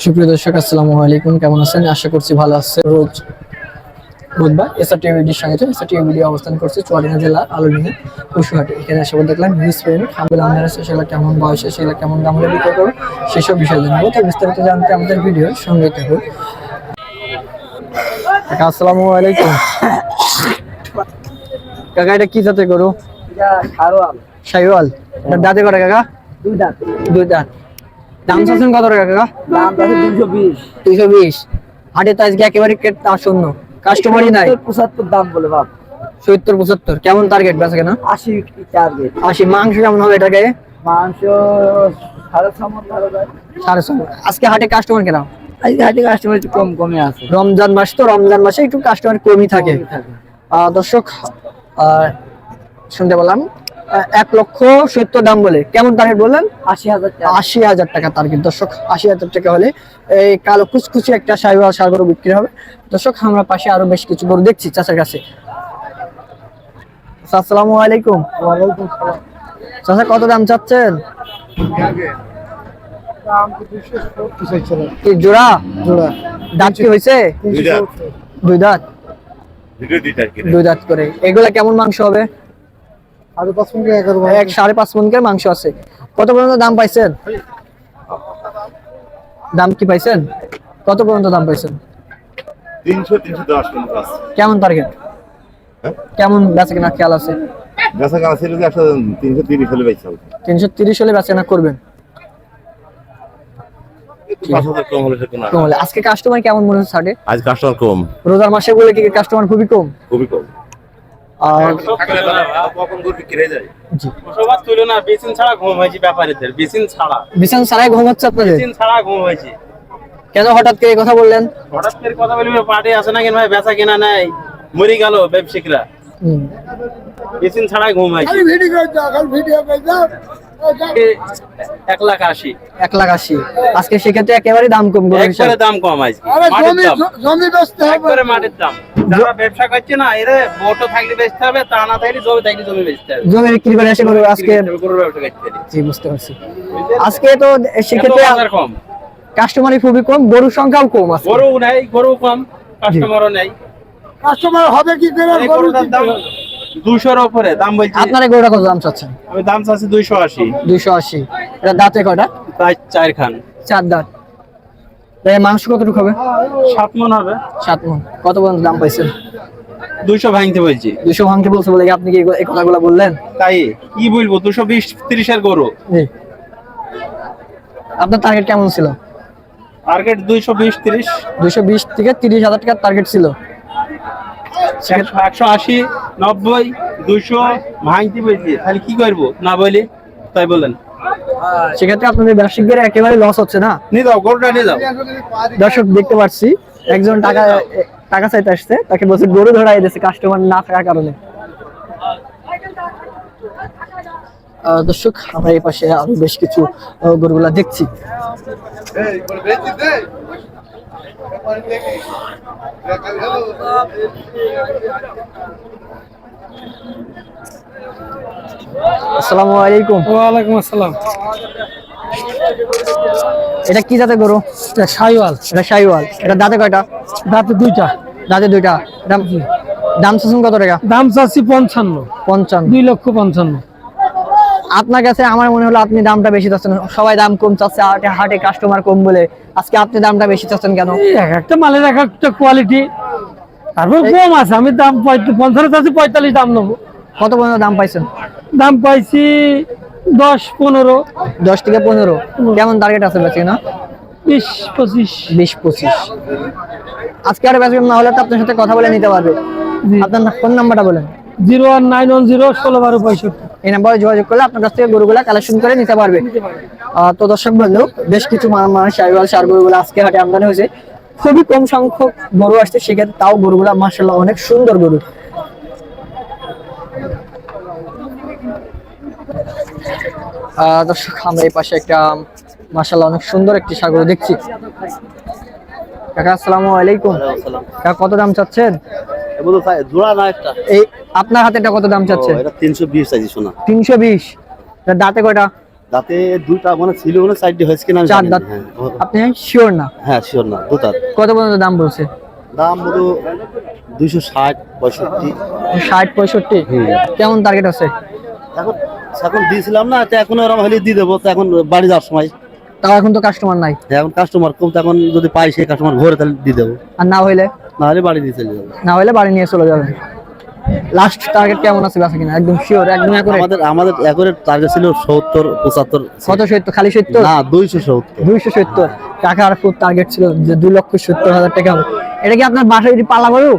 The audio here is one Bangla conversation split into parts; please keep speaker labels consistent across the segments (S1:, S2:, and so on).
S1: সুপ্রিয় দর্শক আসসালামু আলাইকুম। কেমন আছেন? আশা করছি ভালো আছে রোজ বুধবার এসআর টিভিডির সঙ্গে এসআর টিভি অবস্থান করছে চুয়াডাঙ্গা জেলা আলোডিনে পশুহাটে এখানে এসে দেখলাম নিউজ প্রেমিক হামদুল আহমেদ আছে সেগুলো কেমন বয়সে সেগুলো কেমন দাম হলে বিক্রি করব সেসব বিষয় জানব। তো বিস্তারিত জানতে আমাদের ভিডিওর সঙ্গে থাকুন। কাকা আসসালামু আলাইকুম। কাকা এটা কি জাতের গরু? শাইওয়াল এটা দাঁতে করে কাকা?
S2: দুই দাঁত।
S1: দুই দাঁত। দাম চাচ্ছেন কত টাকা কাকা?
S2: দাম আছে দুশো বিশ।
S1: দুইশো বিশ। হাটে তো আজকে একেবারে কেট শূন্য। কাস্টমারই নাই।
S2: পঁচাত্তর দাম বলে বাপ
S1: সত্তর পঁচাত্তর। কেমন টার্গেট বেচা কেনা?
S2: আশি টার্গেট
S1: আশি। মাংস কেমন হবে এটাকে?
S2: মাংস সাড়ে ছ মন ধরো ভাই।
S1: সাড়ে ছয় আজকে হাটে কাস্টমার কেনা
S2: আজকে হাটে কাস্টমার একটু কম কমে আছে।
S1: রমজান মাস তো রমজান মাসে একটু কাস্টমার কমই থাকে। আহ, দর্শক আহ, শুনতে পেলাম। এক লক্ষ সত্তর দাম বলে। কেমন টার্গেট বললেন?
S2: আশি হাজার
S1: আশি হাজার টাকা টার্গেট দর্শক আশি হাজার টাকা হলে এই কালো কুচকুচি একটা সাইওয়াল সার গরু বিক্রি হবে। দর্শক আমরা পাশে আরও বেশ কিছু গরু দেখছি চাচার কাছে। আসসালামু আলাইকুম। চাচা কত দাম চাচ্ছেন? কি জোড়া?
S2: জোড়া।
S1: দাঁত কি হয়েছে?
S3: দুই দাঁত।
S1: দুই দাঁত।
S3: ভিডিও দিতে কি।
S1: দুই দাঁত করে। এগুলা কেমন মাংস হবে
S2: সাড়ে পাঁচ মিনিট এগারো
S1: এক সাড়ে পাঁচ মনকের মাংস আছে। কত পর্যন্ত দাম পাইছেন? দাম কি পাইছেন? কত পর্যন্ত দাম পাইছেন? কেমন টার্গেট
S3: হ্যাঁ?
S1: কেমন বেচা কিনা খেয়াল আছে?
S3: ছিল তিনশো তিরিশ হলে বেঁচে
S1: তিনশো তিরিশ হলে বেচা কিনা করবেন? আজকে কাস্টমার কেমন মনে হচ্ছে
S3: আজ কাস্টমার কম।
S1: রোজার মাসে বলে কি কাস্টমার খুবই কম?
S3: খুবই কম।
S1: আর
S3: কখন গরু বিক্রি যায়।
S1: জি।
S4: সবার তুলনা বেসিন ছাড়া ঘুম হয়েছে ব্যাপারীদের বেসিন ছাড়া।
S1: বিছান সারাই ঘুম হচ্ছে আপনাদের?
S4: ছাড়া ঘুম হয়েছে।
S1: কেন হঠাৎ করে কথা বললেন?
S4: হঠাৎ করে কথা বলি পার্টি আসে না কেন ভাই? বেচা কেনা নাই। মরে গেল ব্যবসায়িকরা। বেসিন ছাড়াই ঘুম হয়েছে।
S2: ভিডিও ভিডিও
S4: এক লাখ আশি।
S1: এক লাখ আজকে গরুর বুঝতে পারছি। আজকে তো সেক্ষেত্রে
S4: কম।
S1: কাস্টমারই খুবই কম গরুর সংখ্যাও কম আছে
S4: গরু নেই গরু কম কাস্টমারও নেই।
S2: কাস্টমার হবে কি করে?
S4: গরুর দাম 200 এর উপরে দাম বলছি
S1: কত দাম চাচ্ছেন?
S4: আমি দাম চাচ্ছি
S1: 280 280 এটা দাঁতে কয়টা?
S4: প্রায় চার খান
S1: চার দাঁত মাংস কতটুকু হবে?
S4: সাত মন হবে।
S1: সাত মন। কত পর্যন্ত দাম পাইছেন?
S4: ভাঙতে বলছি।
S1: দুশো ভাঙতে বলছে বলে আপনি কি এই কথাগুলো বললেন?
S4: তাই কি বলব দুশো বিশ তিরিশের গরু।
S1: আপনার টার্গেট কেমন ছিল?
S4: টার্গেট দুইশো বিশ তিরিশ।
S1: দুইশো বিশ থেকে তিরিশ হাজার টাকার টার্গেট ছিল।
S4: একশো আশি নব্বই দুইশো ভাঙতে বলছি তাহলে কি করব? না বলি তাই বলেন
S1: সেক্ষেত্রে আপনাদের ব্যবসায়িকদের একেবারে লস হচ্ছে না?
S4: নিয়ে যাও গরুটা নিয়ে যাও।
S1: দর্শক দেখতে পাচ্ছি একজন টাকা টাকা চাইতে আসছে তাকে বলছে গরু ধরাই দিয়েছে কাস্টমার না থাকার কারণে। আহ, দর্শক আমরা এই পাশে আরও বেশ কিছু গরুগুলা দেখছি। আসসালামু আলাইকুম।
S2: ওয়ালাইকুম আসসালাম।
S1: এটা কি জাতের গরু?
S2: এটা সাইওয়াল।
S1: এটা শাইওয়াল এটা দাঁতে কয়টা?
S2: দাঁতে দুইটা।
S1: দাঁতে দুইটা। দাম দাম চাচ্ছেন কত টাকা?
S2: দাম চাচ্ছি পঞ্চান্ন।
S1: পঞ্চান্ন।
S2: দুই লক্ষ পঞ্চান্ন।
S1: আপনার কাছে আমার মনে হলো আপনি দামটা বেশি চাচ্ছেন। সবাই দাম কম চাচ্ছে হাটে কাস্টমার কম বলে আজকে আপনি দামটা বেশি চাচ্ছেন কেন?
S2: এক একটা মালের এক একটা কোয়ালিটি তারপর কম আছে আমি দাম পঞ্চান্ন চাচ্ছি পঁয়তাল্লিশ দাম নেব।
S1: কত পর্যন্ত দাম পাইছেন?
S2: দাম পাইছি দশ পনেরো।
S1: দশ থেকে পনেরো। কেমন টার্গেট আছে বেশি না
S2: বিশ পঁচিশ।
S1: বিশ পঁচিশ। আজকে আর বেশি না হলে তো আপনার সাথে কথা বলে নিতে পারবে। আপনার ফোন নাম্বারটা বলেন।
S2: Zero one nine one zero ষোলো বারো পঁয়ষট্টি।
S1: এই নাম্বারে যোগাযোগ করলে আপনার কাছ থেকে গরুগুলা কালেকশন করে নিতে পারবে। আহ, তো দর্শক বন্ধু বেশ কিছু মানুষ সাইওয়াল সার গরুগুলো আজকে হাটে আমদানি হয়েছে। খুবই কম সংখ্যক গরু আসছে সেক্ষেত্রে তাও গরুগুলা মার্শাল্লাহ অনেক সুন্দর গরু। আহ, দর্শক আমরা এই পাশে একটা মার্শাল্লাহ অনেক সুন্দর একটি সাগর দেখছি। কাকা আসসালামু আলাইকুম। কাকা কত দাম চাচ্ছেন?
S3: জোড়া না একটা?
S1: এই আপনার হাতে এটা কত দাম চাচ্ছেন
S3: এটা তিনশো বিশ চাইছি শোনা
S1: দাঁতে কয়টা?
S3: দাঁতে দুইটা মানে ছিল মানে সাইডে হয়েছে কিনা
S1: চার
S3: না।
S1: দাঁত।
S3: হ্যাঁ,
S1: আপনি শিওর না?
S3: হ্যাঁ শিওর না দু দাঁত।
S1: কত পর্যন্ত দাম বলছে?
S3: দাম বলো
S1: কেমন টার্গেট আছে?
S3: এখন এখন দিয়েছিলাম না তো এখন ওরকম হলে দিয়ে দেবো তো এখন বাড়ি যাওয়ার সময়।
S1: তাও এখন তো কাস্টমার নাই।
S3: এখন কাস্টমার কম তো এখন যদি পাই সেই কাস্টমার ঘরে তাহলে দিয়ে দেবো।
S1: আর না হইলে?
S3: বাড়ি চলে যাব।
S1: না হইলে বাড়ি নিয়ে চলে যাবেন লাস্ট টার্গেট কেমন আছে বেচা কিনা? একদম শিওর একদম একরে
S3: আমাদের আমাদের একরে টার্গেট ছিল
S1: কত খালি
S3: না
S1: টাকার খুব টার্গেট ছিল যে লক্ষ সত্তর হাজার টাকা হবে। এটা কি আপনার বাসায় যদি পালা গরু?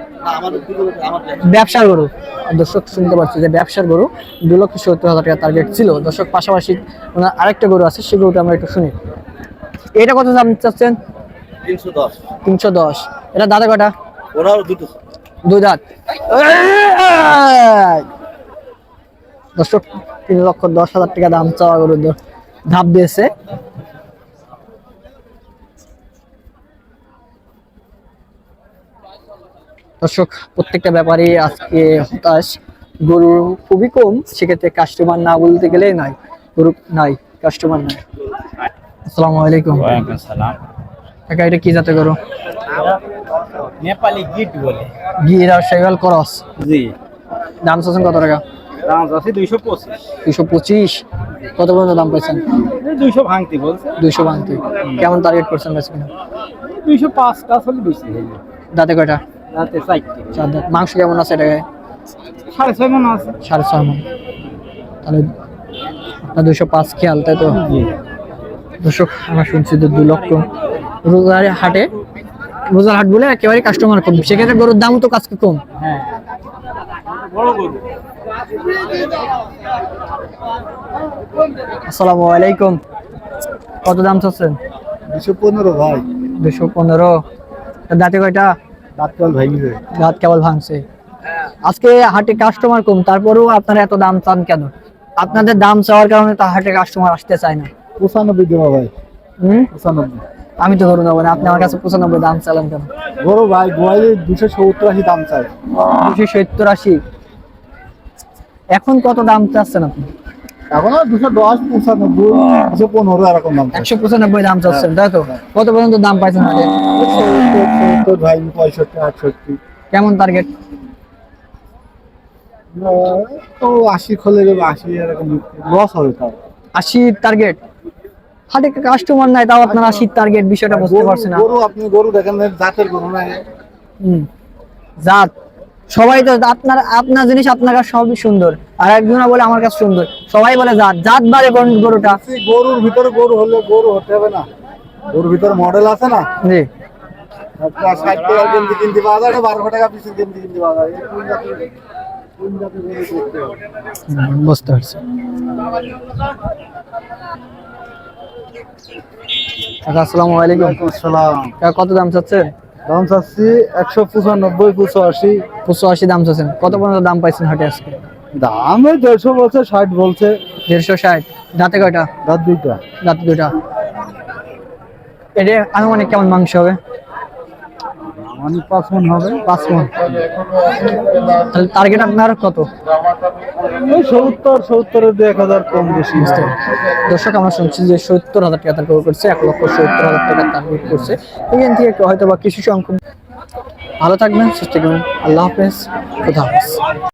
S1: ব্যবসার গরু? দর্শক শুনতে পাচ্ছি যে ব্যবসার গরু দু লক্ষ সত্তর হাজার টাকা টার্গেট ছিল। দর্শক পাশাপাশি ওনার আরেকটা গরু আছে সেই গরুটা আমরা একটু শুনি। এটা কত দাম চাচ্ছেন?
S3: তিনশো দশ।
S1: তিনশো দশ। এটা দাদা কটা
S3: ওরাও দুটো।
S1: দুই দাঁত। দর্শক তিন লক্ষ দশ হাজার টাকা দাম চাওয়া গরু ধাপ দিয়েছে। দর্শক প্রত্যেকটা ব্যাপারই আজকে হতাশ। গরু খুবই কম সেক্ষেত্রে কাস্টমার না বলতে গেলে নাই গরু নাই কাস্টমার নাই। আসসালামু আলাইকুম।
S4: সালাম
S1: কাকা এটা কি জাতে গরু?
S4: নেপালি গিট বলে।
S1: গির আর সেগাল করস।
S4: জি।
S1: দাম চাচ্ছেন কত টাকা?
S4: দাম আছে দুইশো পঁচিশ।
S1: দুশো পঁচিশ? কত পর্যন্ত দাম পাইছেন?
S4: দুইশো ভাঙতি বলছে।
S1: দুইশো বাংতি কেমন টার্গেট করছেন বেচবেন
S4: দুইশো পাঁচ টাকা হলে বেশি
S1: দাঁতে কয়টা?
S4: রাতে চারটে।
S1: চার দাঁত। মাংস কেমন আছে এটাকে?
S4: সাড়ে ছয় মন আছে।
S1: সাড়ে ছয় মন। তাহলে দুশো পাঁচ খেয়াল তাই তো? দর্শক আমরা শুনছি যে দুই লক্ষ রোজার হাটে রোজার হাট বলে একেবারে কাস্টমার কম। সেক্ষেত্রে গরুর দামও তো কাজকে কম।
S4: হ্যাঁ
S1: আসসালামু আলাইকুম। কত দাম চাচ্ছেন?
S3: দুশো পনেরো ভাই।
S1: দুশো পনেরো। দাঁতে কয়টা?
S3: ভাই নিবে
S1: দাঁত কেবল ভাঙছে। আজকে হাটে কাস্টমার কম তারপরেও আপনারা এত দাম চান কেন? আপনাদের দাম চাওয়ার কারণে তো হাটে কাস্টমার আসতে চায় না।
S3: পঁচানব্বই দেবো ভাই।
S1: হুম?
S3: পঁচানব্বই।
S1: আমি তো ধরুন না আপনি আমার কাছে পঁচানব্বই দাম চালান কেন?
S3: বড় ভাই গোয়ালে দুশো সত্তর আশি দাম চাই।
S1: দুশো সত্তর আশি? এখন কত দাম চাচ্ছেন আপনি?
S3: এখন দুশো দশ পঁচানব্বই দুশো পনেরো এরকম দাম
S1: একশো পঁচানব্বই দাম চাচ্ছেন তাই তো? কত পর্যন্ত দাম পাইছেন
S3: সত্তর ভাই পঁয়ষট্টি আটষট্টি।
S1: কেমন টার্গেট
S3: তো আশি খোলে আশি এরকম লস হবে তাও।
S1: আশি টার্গেট হাটে কাস্টমার নাই তাও আপনার আশির টার্গেট বিষয়টা বুঝতে পারছেন না।
S3: গরু আপনি গরু দেখেন জাতের গরু না
S1: জাত। সবাই তো আপনার আপনার জিনিস আপনার কাছে সবই সুন্দর। আর একজনা বলে আমার কাছে সুন্দর। সবাই বলে জাত। জাত বারে গরুটা?
S3: গরুর ভিতরে গরু হলে গরু হতে হবে না। গরুর ভিতরে মডেল আছে না?
S1: জি। বুঝতে পারছি। আসসালামু আলাইকুম।
S3: আসসালাম।
S1: কত দাম চাচ্ছেন?
S3: দাম চাচ্ছি একশো পঁচানব্বই পঁচো আশি।
S1: পঁচো আশি দাম চাচ্ছেন। কত পর্যন্ত দাম পাইছেন হাটে আজকে?
S3: দাম ওই দেড়শো বলছে ষাট বলছে।
S1: দেড়শো ষাট। দাঁতে কয়টা?
S3: দাঁত দুইটা।
S1: দাঁত দুইটা। এটা আনুমানিক কেমন মাংস হবে?
S3: মানে পাঁচ মন হবে
S1: পাঁচ মন। তাহলে টার্গেট আপনার কত?
S3: সত্তর সত্তরের দু এক হাজার কম বেশি
S1: দর্শক আমরা শুনছি যে সত্তর হাজার টাকা তার করছে এক লক্ষ সত্তর হাজার টাকা টার্গেট করছে। এখান থেকে হয়তো বা কিছু সংখ্যক ভালো থাকবেন সুস্থ থাকবেন। আল্লাহ হাফেজ খুদা হাফেজ।